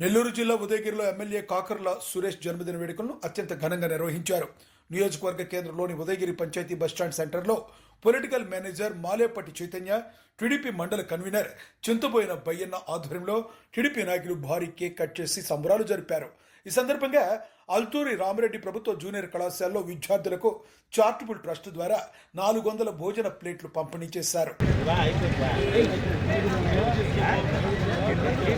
నెల్లూరు జిల్లా ఉదయగిరిలో ఎమ్మెల్యే కాకర్ల సురేష్ జన్మదిన వేడుకలను అత్యంత ఘనంగా నిర్వహించారు. నియోజకవర్గ కేంద్రంలోని Udayagiri panchayat bus stand stand political manager Malepatti Chaitanya TDP మండల కన్వీనర్ చింతబోయిన బయ్యన్న ఆధ్వర్యంలో టీడీపీ నాయకులు భారీ కేక్ కట్ చేసి సంబరాలు జరిపారు. ఈ సందర్భంగా అల్తూరి రామిరెడ్డి ప్రభుత్వ జూనియర్ కళాశాలలో విద్యార్థులకు చార్టబుల్ ట్రస్ట్ ద్వారా నాలుగు వందల భోజన ప్లేట్లు పంపిణీ చేశారు.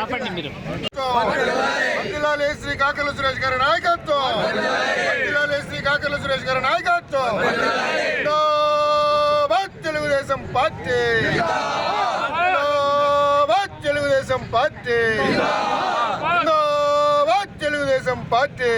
ఆపండి మీరు. శ్రీ కాకల సురేష్ గారి నాయకత్వం. మందిలాలే శ్రీ కాకల సురేష్ గారి నాయకత్వం. Telugu Desam party. Telugu Desam party. Telugu Desam party.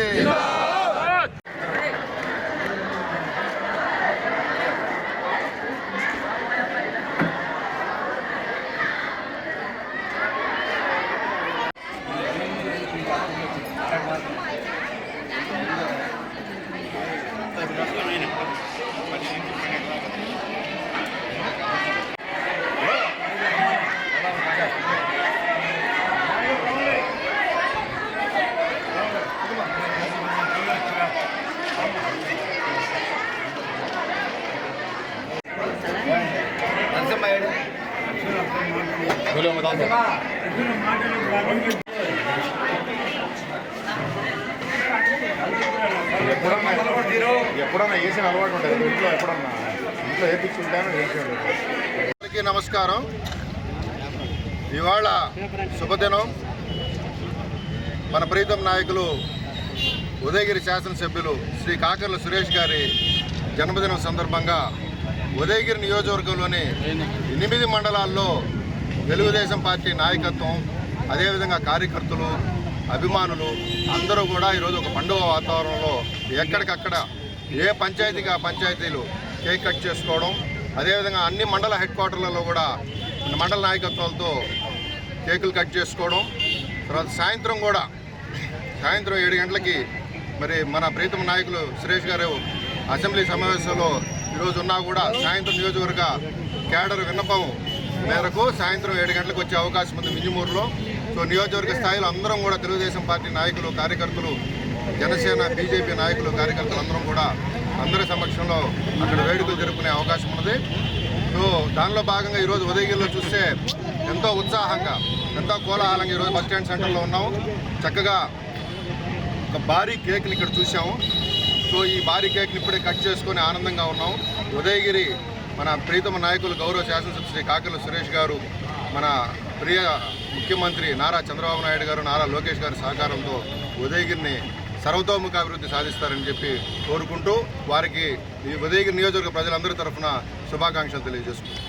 జిందాబాద్ తెలుగుదేశం ఎప్పుడన్నా ఎప్పుడన్నా వేసిన అలవాటు ఉంటుంది. ఇంట్లో ఎప్పుడన్నా? ఇంట్లో వేపించుంటాను అందరికీ నమస్కారం. ఇవాళ శుభదినం. మన ప్రీతం నాయకులు ఉదయగిరి శాసనసభ్యులు శ్రీ కాకర్ల సురేష్ గారి జన్మదినం సందర్భంగా ఉదయగిరి నియోజకవర్గంలోని ఎనిమిది మండలాల్లో తెలుగుదేశం పార్టీ నాయకత్వం అదేవిధంగా కార్యకర్తలు అభిమానులు అందరూ కూడా ఈరోజు ఒక పండుగ వాతావరణంలో ఎక్కడికక్కడ ఏ పంచాయతీకి ఆ పంచాయతీలు కేక్ కట్ చేసుకోవడం అదేవిధంగా అన్ని మండల హెడ్ క్వార్టర్లలో కూడా మండల నాయకత్వాలతో కేకులు కట్ చేసుకోవడం తర్వాత సాయంత్రం కూడా సాయంత్రం ఏడు గంటలకి మరి మన ప్రీతమ నాయకులు సురేష్ గారు అసెంబ్లీ సమావేశంలో ఈరోజు ఉన్నా కూడా సాయంత్రం నియోజకవర్గ కేడర్ విన్నపం మేరకు సాయంత్రం ఏడు గంటలకు వచ్చే అవకాశం ఉంది మింజుమూరులో. సో నియోజకవర్గ స్థాయిలో అందరం కూడా తెలుగుదేశం పార్టీ నాయకులు కార్యకర్తలు జనసేన బీజేపీ నాయకులు కార్యకర్తలు అందరం కూడా అందరి సమక్షంలో అక్కడ వేడుకలు జరుపుకునే అవకాశం ఉన్నది. సో దానిలో భాగంగా ఈరోజు ఉదయగిరిలో చూస్తే ఎంతో ఉత్సాహంగా ఎంతో కోలాహలంగా ఈరోజు బస్ స్టాండ్ సెంటర్లో ఉన్నాము చక్కగా ఒక భారీ కేక్ని ఇక్కడ చూసాము సో ఈ భారీ కేక్ని ఇప్పుడే కట్ చేసుకొని ఆనందంగా ఉన్నాం. ఉదయగిరి మన ప్రీతమ నాయకులు గౌరవ శాసనసభ శ్రీ కాకలు సురేష్ గారు మన ప్రియ ముఖ్యమంత్రి నారా చంద్రబాబు నాయుడు గారు నారా లోకేష్ గారి సహకారంతో ఉదయగిరిని సర్వతోముఖ అభివృద్ధి సాధిస్తారని చెప్పి కోరుకుంటూ వారికి ఈ ఉదయగిరి నియోజకవర్గ ప్రజలందరి తరఫున శుభాకాంక్షలు తెలియజేసుకుంటాం